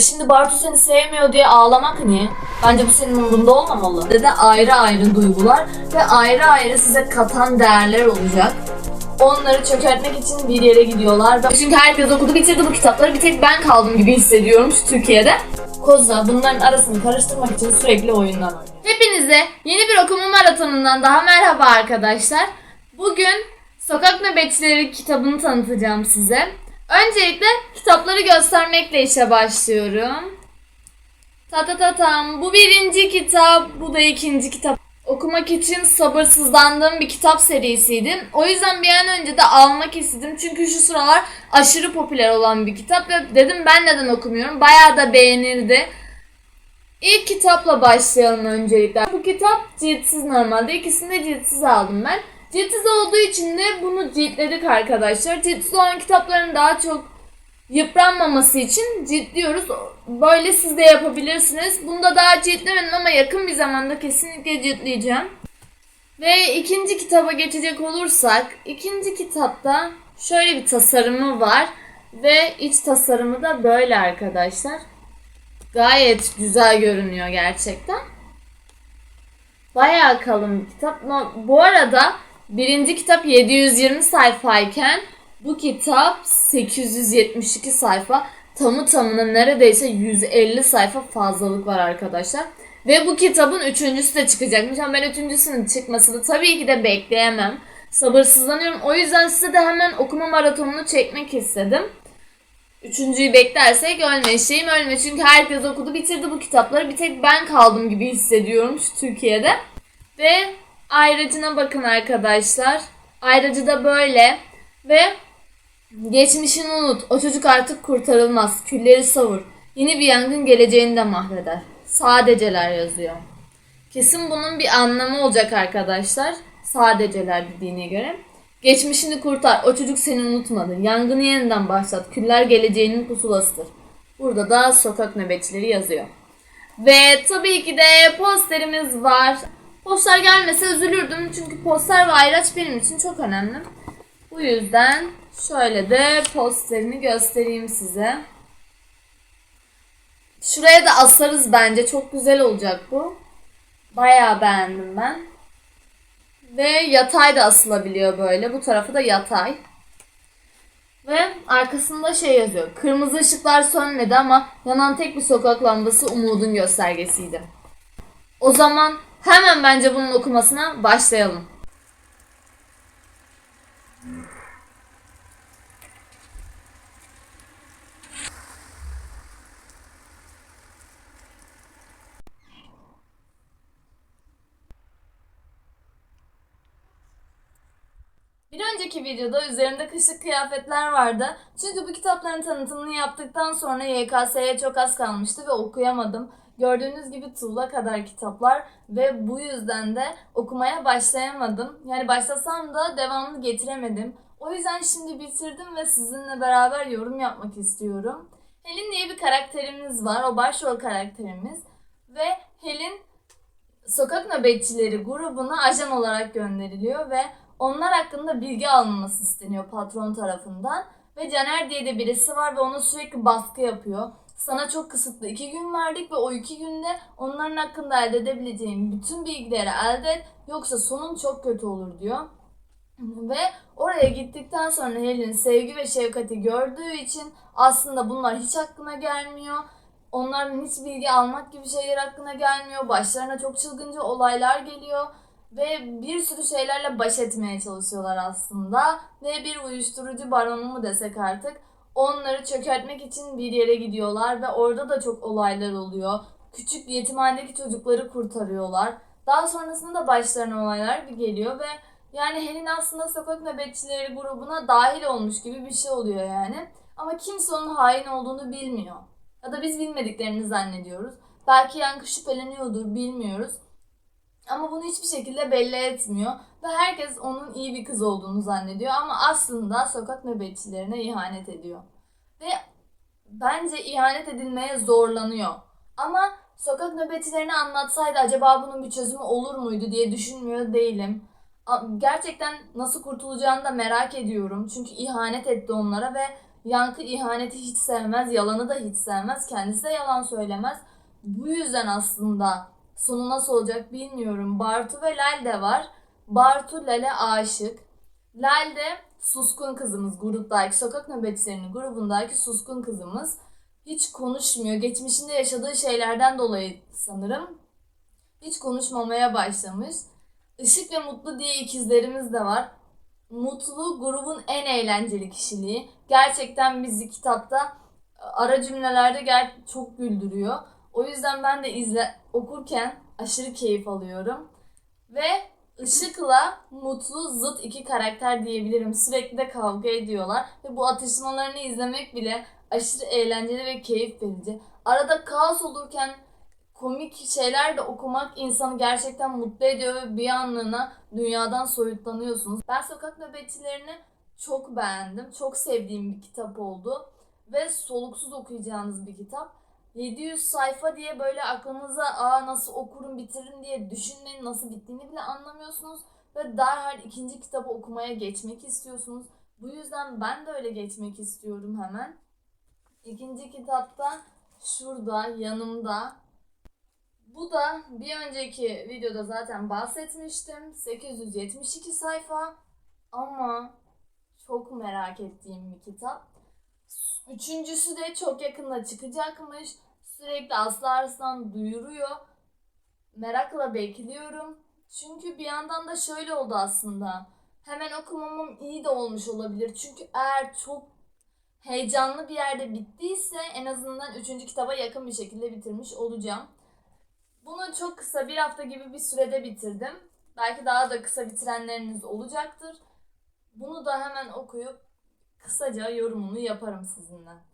Şimdi Bartu seni sevmiyor diye ağlamak niye? Bence bu senin umurunda olmamalı. Ve de ayrı ayrı duygular ve ayrı ayrı size katan değerler olacak. Onları çökertmek için bir yere gidiyorlar. Ben- Çünkü herkes okudu bitirdi bu kitapları. Bir tek ben kaldım gibi hissediyorum şu Türkiye'de. Koza bunların arasını karıştırmak için sürekli oyunlar oynuyor. Hepinize yeni bir okuma maratonundan daha merhaba arkadaşlar. Bugün Sokak Nöbetçileri kitabını tanıtacağım size. Öncelikle kitapları göstermekle işe başlıyorum. Ta ta ta tam. Bu birinci kitap, bu da ikinci kitap. Okumak için sabırsızlandığım bir kitap serisiydi. O yüzden bir an önce de almak istedim. Çünkü şu sıralar aşırı popüler olan bir kitap ve dedim ben neden okumuyorum. Bayağı da beğenirdi. İlk kitapla başlayalım öncelikle. Bu kitap ciltsiz normalde. İkisini de ciltsiz aldım ben. Ciltsiz olduğu için de bunu ciltledik arkadaşlar. Ciltsiz olan kitapların daha çok yıpranmaması için ciltliyoruz. Böyle siz de yapabilirsiniz. Bunda daha ciltlemedim ama yakın bir zamanda kesinlikle ciltleyeceğim. Ve ikinci kitaba geçecek olursak, ikinci kitapta şöyle bir tasarımı var. Ve iç tasarımı da böyle arkadaşlar. Gayet güzel görünüyor gerçekten. Bayağı kalın bir kitap. Bu arada birinci kitap 720 sayfayken bu kitap 872 sayfa. Tamı tamına neredeyse 150 sayfa fazlalık var arkadaşlar. Ve bu kitabın üçüncüsü de çıkacakmış. Ama ben üçüncüsünün çıkmasını tabii ki de bekleyemem. Sabırsızlanıyorum. O yüzden size de hemen okuma maratonunu çekmek istedim. Üçüncüyü beklersek ölme şeyim ölme. Çünkü herkes okudu bitirdi bu kitapları. Bir tek ben kaldım gibi hissediyorum şu Türkiye'de. Ve ayracına bakın arkadaşlar. Ayracı da böyle. Ve geçmişini unut. O çocuk artık kurtarılmaz. Külleri savur. Yeni bir yangın geleceğini de mahveder. Sadeceler yazıyor. Kesin bunun bir anlamı olacak arkadaşlar. Sadeceler dediğine göre. Geçmişini kurtar. O çocuk seni unutmadı. Yangını yeniden başlat. Küller geleceğinin pusulasıdır. Burada da sokak nöbetçileri yazıyor. Ve tabii ki de posterimiz var. Poster gelmese üzülürdüm. Çünkü poster ve ayraç benim için çok önemli. Bu yüzden şöyle de posterini göstereyim size. Şuraya da asarız bence. Çok güzel olacak bu. Bayağı beğendim ben. Ve yatay da asılabiliyor böyle. Bu tarafı da yatay. Ve arkasında şey yazıyor. Kırmızı ışıklar sönmedi ama yanan tek bir sokak lambası umudun göstergesiydi. O zaman hemen bence bunun okumasına başlayalım. Bir önceki videoda üzerimde kışlık kıyafetler vardı. Çünkü bu kitapların tanıtımını yaptıktan sonra YKS'ye çok az kalmıştı ve okuyamadım. Gördüğünüz gibi tuğla kadar kitaplar ve bu yüzden de okumaya başlayamadım. Yani başlasam da devamını getiremedim. O yüzden şimdi bitirdim ve sizinle beraber yorum yapmak istiyorum. Helin diye bir karakterimiz var. O başrol karakterimiz. Ve Helin sokak nöbetçileri grubuna ajan olarak gönderiliyor ve onlar hakkında bilgi alınması isteniyor patron tarafından. Ve Caner diye de birisi var ve ona sürekli baskı yapıyor. Sana çok kısıtlı iki gün verdik ve o iki günde onların hakkında elde edebileceğin bütün bilgileri elde et yoksa sonun çok kötü olur diyor. Ve oraya gittikten sonra Helin sevgi ve şefkati gördüğü için aslında bunlar hiç aklına gelmiyor. Onlardan hiç bilgi almak gibi şeyler aklına gelmiyor. Başlarına çok çılgınca olaylar geliyor. Ve bir sürü şeylerle baş etmeye çalışıyorlar aslında. Ve bir uyuşturucu baronu mu desek artık. Onları çökertmek için bir yere gidiyorlar ve orada da çok olaylar oluyor. Küçük yetimhanedeki çocukları kurtarıyorlar. Daha sonrasında da başlarına olaylar bir geliyor ve yani Helin aslında sokak nöbetçileri grubuna dahil olmuş gibi bir şey oluyor yani. Ama kimse onun hain olduğunu bilmiyor. Ya da biz bilmediklerini zannediyoruz. Belki Yankı şüpheleniyordur bilmiyoruz. Ama bunu hiçbir şekilde belli etmiyor. Ve herkes onun iyi bir kız olduğunu zannediyor. Ama aslında sokak nöbetçilerine ihanet ediyor. Ve bence ihanet edilmeye zorlanıyor. Ama sokak nöbetçilerini anlatsaydı acaba bunun bir çözümü olur muydu diye düşünmüyor değilim. Gerçekten nasıl kurtulacağını da merak ediyorum. Çünkü ihanet etti onlara ve Yankı ihaneti hiç sevmez, yalanı da hiç sevmez, kendisi de yalan söylemez. Bu yüzden aslında sonu nasıl olacak bilmiyorum. Bartu ve Lal de var. Bartu Lal'e aşık. Lal de suskun kızımız gruptaki sokak nöbetçilerinin grubundaki suskun kızımız. Hiç konuşmuyor. Geçmişinde yaşadığı şeylerden dolayı sanırım hiç konuşmamaya başlamış. Işık ve Mutlu diye ikizlerimiz de var. Mutlu grubun en eğlenceli kişiliği. Gerçekten bizi kitapta ara cümlelerde ger çok güldürüyor. O yüzden ben de izle okurken aşırı keyif alıyorum. Ve Işık'la Mutlu zıt iki karakter diyebilirim. Sürekli de kavga ediyorlar ve bu atışmalarını izlemek bile aşırı eğlenceli ve keyif verici. Arada kaos olurken komik şeyler de okumak insanı gerçekten mutlu ediyor ve bir anlığına dünyadan soyutlanıyorsunuz. Ben Sokak Nöbetçilerini çok beğendim. Çok sevdiğim bir kitap oldu. Ve soluksuz okuyacağınız bir kitap. 700 sayfa diye böyle aklınıza aa nasıl okurum bitiririm diye düşünmeyin nasıl bittiğini bile anlamıyorsunuz. Ve derhal ikinci kitabı okumaya geçmek istiyorsunuz. Bu yüzden ben de öyle geçmek istiyorum hemen. İkinci kitapta şurada yanımda bu da bir önceki videoda zaten bahsetmiştim. 872 sayfa ama çok merak ettiğim bir kitap. Üçüncüsü de çok yakında çıkacakmış. Sürekli Aslı Arslan duyuruyor. Merakla bekliyorum. Çünkü bir yandan da şöyle oldu aslında. Hemen okumamam iyi de olmuş olabilir. Çünkü eğer çok heyecanlı bir yerde bittiyse en azından üçüncü kitaba yakın bir şekilde bitirmiş olacağım. Bunu çok kısa bir hafta gibi bir sürede bitirdim. Belki daha da kısa bitirenleriniz olacaktır. Bunu da hemen okuyup kısaca yorumunu yaparım sizinle.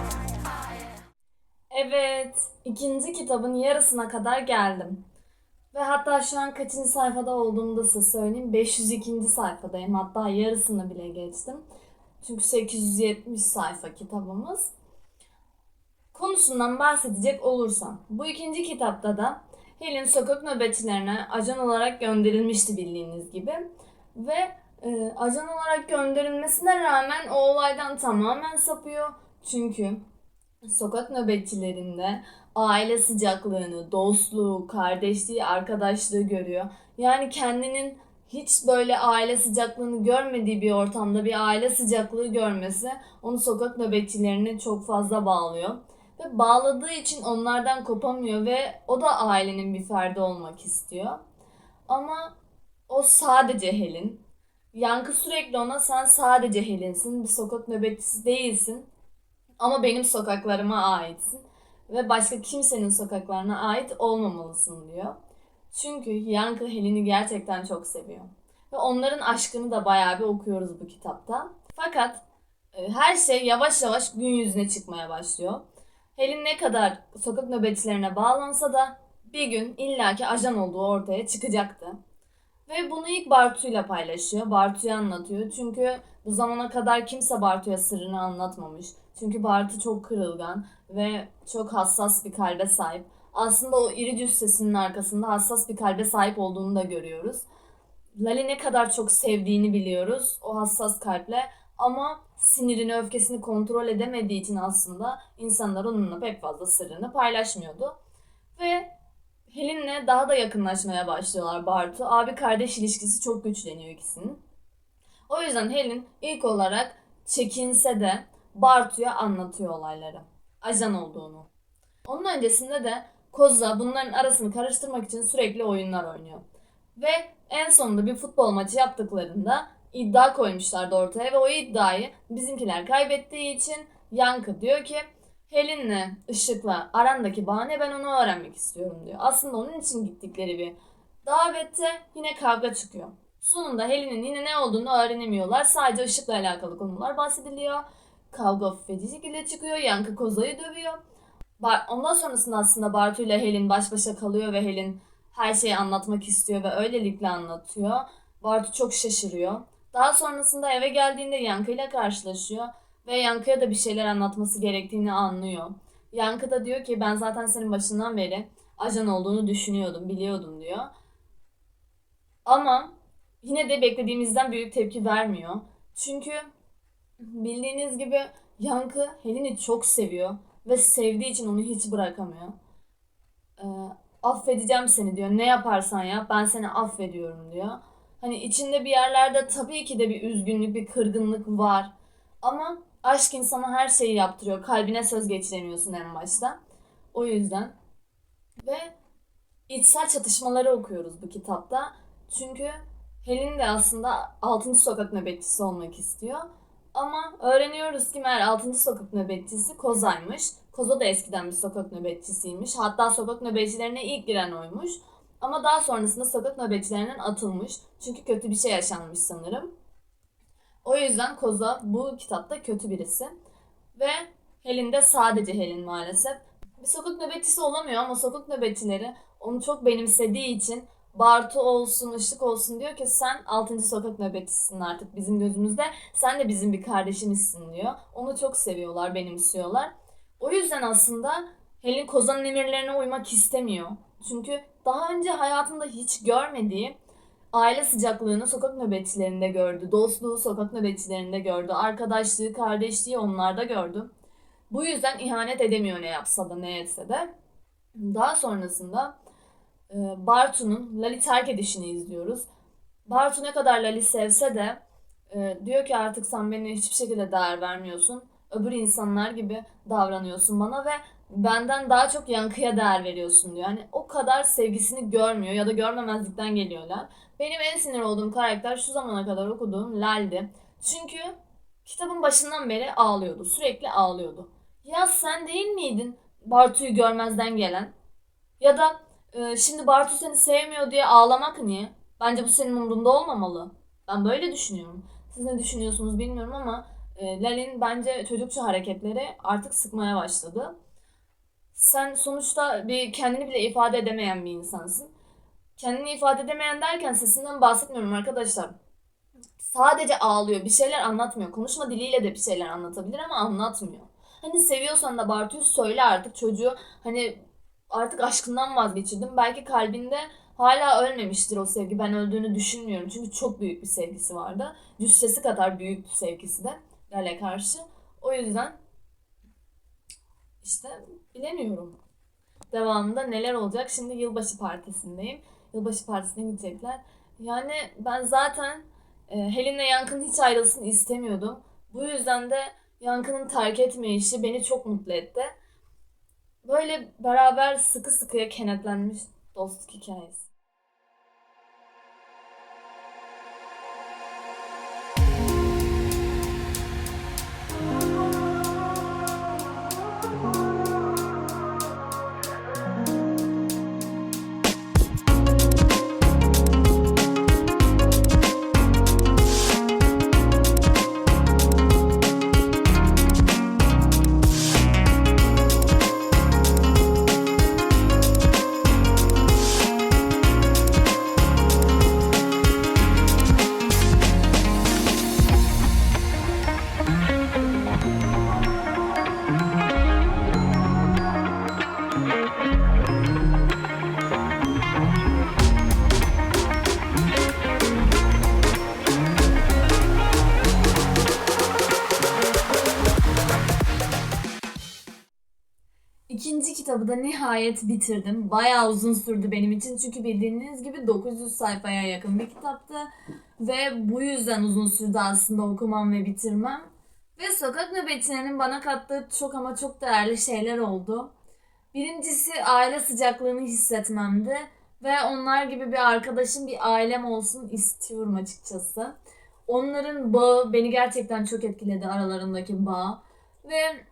kitabın yarısına kadar geldim. Ve hatta şu an kaçıncı sayfada olduğumu da size söyleyeyim. 502. sayfadayım. Hatta yarısını bile geçtim. Çünkü 870 sayfa kitabımız. Konusundan bahsedecek olursam. Bu ikinci kitapta da Helen sokak nöbetçilerine ajan olarak gönderilmişti bildiğiniz gibi. Ve e, ajan olarak gönderilmesine rağmen o olaydan tamamen sapıyor. Çünkü sokak nöbetçilerinde aile sıcaklığını, dostluğu, kardeşliği, arkadaşlığı görüyor. Yani kendinin hiç böyle aile sıcaklığını görmediği bir ortamda bir aile sıcaklığı görmesi onu sokak nöbetçilerine çok fazla bağlıyor. Ve bağladığı için onlardan kopamıyor ve o da ailenin bir ferdi olmak istiyor. Ama o sadece Helen. Yankı sürekli ona sen sadece Helen'sin, bir sokak nöbetçisi değilsin. Ama benim sokaklarıma aitsin ve başka kimsenin sokaklarına ait olmamalısın diyor. Çünkü Yankı Helen'i gerçekten çok seviyor. Ve onların aşkını da bayağı bir okuyoruz bu kitapta. Fakat e, her şey yavaş yavaş gün yüzüne çıkmaya başlıyor. Helen ne kadar sokak nöbetçilerine bağlansa da bir gün illaki ajan olduğu ortaya çıkacaktı. Ve bunu ilk Bartu'yla paylaşıyor. Bartu'ya anlatıyor. Çünkü bu zamana kadar kimse Bartu'ya sırrını anlatmamış. Çünkü Bartu çok kırılgan ve çok hassas bir kalbe sahip. Aslında o iri cüssesinin arkasında hassas bir kalbe sahip olduğunu da görüyoruz. Lali ne kadar çok sevdiğini biliyoruz o hassas kalple ama sinirini, öfkesini kontrol edemediği için aslında insanlar onunla pek fazla sırrını paylaşmıyordu. Ve Helen'le daha da yakınlaşmaya başlıyorlar Bartu. Abi kardeş ilişkisi çok güçleniyor ikisinin. O yüzden Helen ilk olarak çekinse de Bartu'ya anlatıyor olayları. Ajan olduğunu. Onun öncesinde de Koza bunların arasını karıştırmak için sürekli oyunlar oynuyor. Ve en sonunda bir futbol maçı yaptıklarında iddia koymuşlardı ortaya ve o iddiayı bizimkiler kaybettiği için Yankı diyor ki Helen'le Işık'la arandaki bağ ne ben onu öğrenmek istiyorum diyor. Aslında onun için gittikleri bir davette yine kavga çıkıyor. Sonunda Helen'in yine ne olduğunu öğrenemiyorlar. Sadece ışıkla alakalı konular bahsediliyor. Kavga feci şekilde çıkıyor. Yankı Koza'yı dövüyor. Bar- Ondan sonrasında aslında Bartu ile Helen baş başa kalıyor ve Helen her şeyi anlatmak istiyor ve öylelikle anlatıyor. Bartu çok şaşırıyor. Daha sonrasında eve geldiğinde Yankı ile karşılaşıyor ve Yankı'ya da bir şeyler anlatması gerektiğini anlıyor. Yankı da diyor ki ben zaten senin başından beri ajan olduğunu düşünüyordum, biliyordum diyor. Ama yine de beklediğimizden büyük tepki vermiyor. Çünkü bildiğiniz gibi Yankı Helen'i çok seviyor ve sevdiği için onu hiç bırakamıyor. Ee, affedeceğim seni diyor. Ne yaparsan yap ben seni affediyorum diyor. Hani içinde bir yerlerde tabii ki de bir üzgünlük, bir kırgınlık var. Ama aşk insana her şeyi yaptırıyor. Kalbine söz geçiremiyorsun en başta. O yüzden. Ve içsel çatışmaları okuyoruz bu kitapta. Çünkü Helen de aslında 6. sokak nöbetçisi olmak istiyor. Ama öğreniyoruz ki meğer 6. sokak nöbetçisi Koza'ymış. Koza da eskiden bir sokak nöbetçisiymiş. Hatta sokak nöbetçilerine ilk giren oymuş. Ama daha sonrasında sokak nöbetçilerinden atılmış. Çünkü kötü bir şey yaşanmış sanırım. O yüzden Koza bu kitapta kötü birisi. Ve Helen de sadece Helen maalesef. Bir sokak nöbetçisi olamıyor ama sokak nöbetçileri onu çok benimsediği için Bartu olsun, Işık olsun diyor ki sen 6. sokak nöbetçisisin artık bizim gözümüzde. Sen de bizim bir kardeşimizsin diyor. Onu çok seviyorlar, benimsiyorlar. O yüzden aslında Helen Kozan'ın emirlerine uymak istemiyor. Çünkü daha önce hayatında hiç görmediği aile sıcaklığını sokak nöbetçilerinde gördü. Dostluğu sokak nöbetçilerinde gördü. Arkadaşlığı, kardeşliği onlarda gördü. Bu yüzden ihanet edemiyor ne yapsa da ne etse de. Daha sonrasında Bartu'nun Lali terk edişini izliyoruz. Bartu ne kadar Lali sevse de e, diyor ki artık sen beni hiçbir şekilde değer vermiyorsun. Öbür insanlar gibi davranıyorsun bana ve benden daha çok yankıya değer veriyorsun diyor. Yani o kadar sevgisini görmüyor ya da görmemezlikten geliyorlar. Benim en sinir olduğum karakter şu zamana kadar okuduğum Lal'di. Çünkü kitabın başından beri ağlıyordu. Sürekli ağlıyordu. Ya sen değil miydin Bartu'yu görmezden gelen? Ya da e, şimdi Bartu seni sevmiyor diye ağlamak niye? Bence bu senin umurunda olmamalı. Ben böyle düşünüyorum. Siz ne düşünüyorsunuz bilmiyorum ama e, Lal'in bence çocukça hareketleri artık sıkmaya başladı. Sen sonuçta bir kendini bile ifade edemeyen bir insansın. Kendini ifade edemeyen derken sesinden bahsetmiyorum arkadaşlar. Sadece ağlıyor, bir şeyler anlatmıyor. Konuşma diliyle de bir şeyler anlatabilir ama anlatmıyor. Hani seviyorsan da Bartu'yu söyle artık çocuğu hani artık aşkından vazgeçirdim. Belki kalbinde hala ölmemiştir o sevgi. Ben öldüğünü düşünmüyorum. Çünkü çok büyük bir sevgisi vardı. Cüssesi kadar büyük bir sevgisi de Lale karşı. O yüzden işte bilemiyorum. Devamında neler olacak? Şimdi yılbaşı partisindeyim. Yılbaşı partisine gidecekler. Yani ben zaten e, Helen'le Yankı'nın hiç ayrılsın istemiyordum. Bu yüzden de Yankı'nın terk etme işi beni çok mutlu etti. Böyle beraber sıkı sıkıya kenetlenmiş dostluk hikayesi. Nihayet bitirdim. Bayağı uzun sürdü benim için çünkü bildiğiniz gibi 900 sayfaya yakın bir kitaptı. Ve bu yüzden uzun sürdü aslında okumam ve bitirmem. Ve sokak nöbetçilerinin bana kattığı çok ama çok değerli şeyler oldu. Birincisi aile sıcaklığını hissetmemdi. Ve onlar gibi bir arkadaşım, bir ailem olsun istiyorum açıkçası. Onların bağı beni gerçekten çok etkiledi aralarındaki bağ. Ve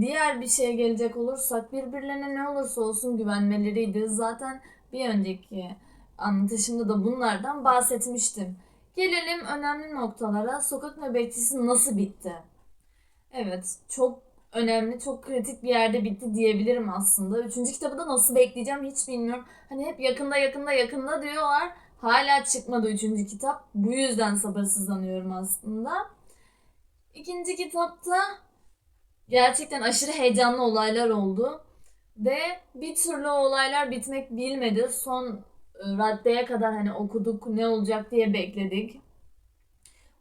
Diğer bir şeye gelecek olursak birbirlerine ne olursa olsun güvenmeleriydi. Zaten bir önceki anlatışımda da bunlardan bahsetmiştim. Gelelim önemli noktalara. Sokak nöbetçisi nasıl bitti? Evet, çok önemli, çok kritik bir yerde bitti diyebilirim aslında. Üçüncü kitabı da nasıl bekleyeceğim hiç bilmiyorum. Hani hep yakında yakında yakında diyorlar. Hala çıkmadı üçüncü kitap. Bu yüzden sabırsızlanıyorum aslında. İkinci kitapta gerçekten aşırı heyecanlı olaylar oldu. Ve bir türlü olaylar bitmek bilmedi. Son e, raddeye kadar hani okuduk ne olacak diye bekledik.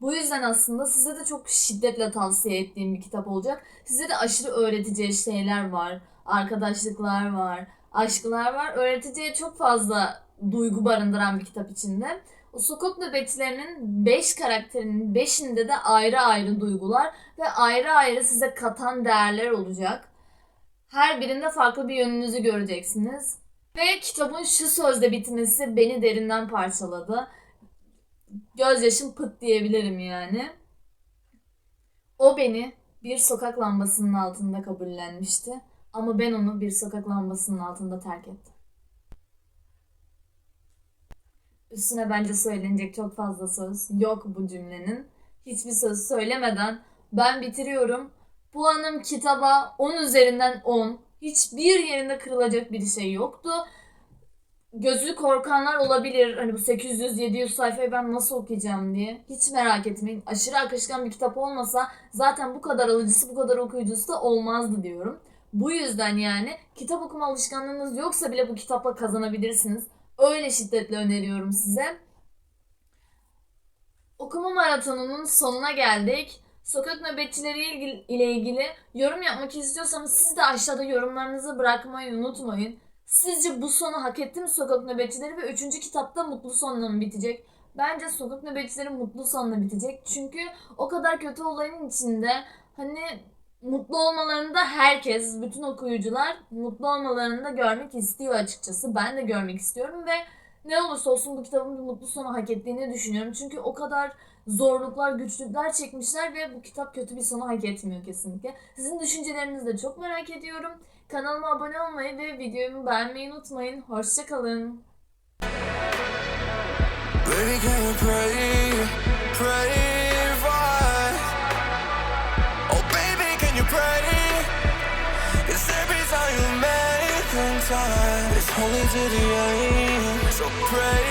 Bu yüzden aslında size de çok şiddetle tavsiye ettiğim bir kitap olacak. Size de aşırı öğreteceği şeyler var. Arkadaşlıklar var, aşklar var. Öğreteceği çok fazla duygu barındıran bir kitap içinde. Sokak nöbetçilerinin 5 karakterinin 5'inde de ayrı ayrı duygular ve ayrı ayrı size katan değerler olacak. Her birinde farklı bir yönünüzü göreceksiniz. Ve kitabın şu sözle bitmesi beni derinden parçaladı. Gözyaşım pıt diyebilirim yani. O beni bir sokak lambasının altında kabullenmişti. Ama ben onu bir sokak lambasının altında terk ettim. Üstüne bence söylenecek çok fazla söz yok bu cümlenin. Hiçbir söz söylemeden ben bitiriyorum. Bu hanım kitaba 10 üzerinden 10. Hiçbir yerinde kırılacak bir şey yoktu. Gözü korkanlar olabilir. Hani bu 800-700 sayfayı ben nasıl okuyacağım diye. Hiç merak etmeyin. Aşırı akışkan bir kitap olmasa zaten bu kadar alıcısı bu kadar okuyucusu da olmazdı diyorum. Bu yüzden yani kitap okuma alışkanlığınız yoksa bile bu kitapla kazanabilirsiniz. Öyle şiddetle öneriyorum size. Okuma maratonunun sonuna geldik. Sokak nöbetçileri ile ilgili yorum yapmak istiyorsanız siz de aşağıda yorumlarınızı bırakmayı unutmayın. Sizce bu sonu hak etti mi sokak nöbetçileri ve üçüncü kitapta mutlu sonla mı bitecek? Bence sokak nöbetçileri mutlu sonla bitecek. Çünkü o kadar kötü olayın içinde hani mutlu olmalarını da herkes, bütün okuyucular mutlu olmalarını da görmek istiyor açıkçası. Ben de görmek istiyorum ve ne olursa olsun bu kitabın bir mutlu sonu hak ettiğini düşünüyorum. Çünkü o kadar zorluklar, güçlükler çekmişler ve bu kitap kötü bir sonu hak etmiyor kesinlikle. Sizin düşüncelerinizi de çok merak ediyorum. Kanalıma abone olmayı ve videomu beğenmeyi unutmayın. Hoşçakalın. Baby, can you pray, pray holy to the end. So pray.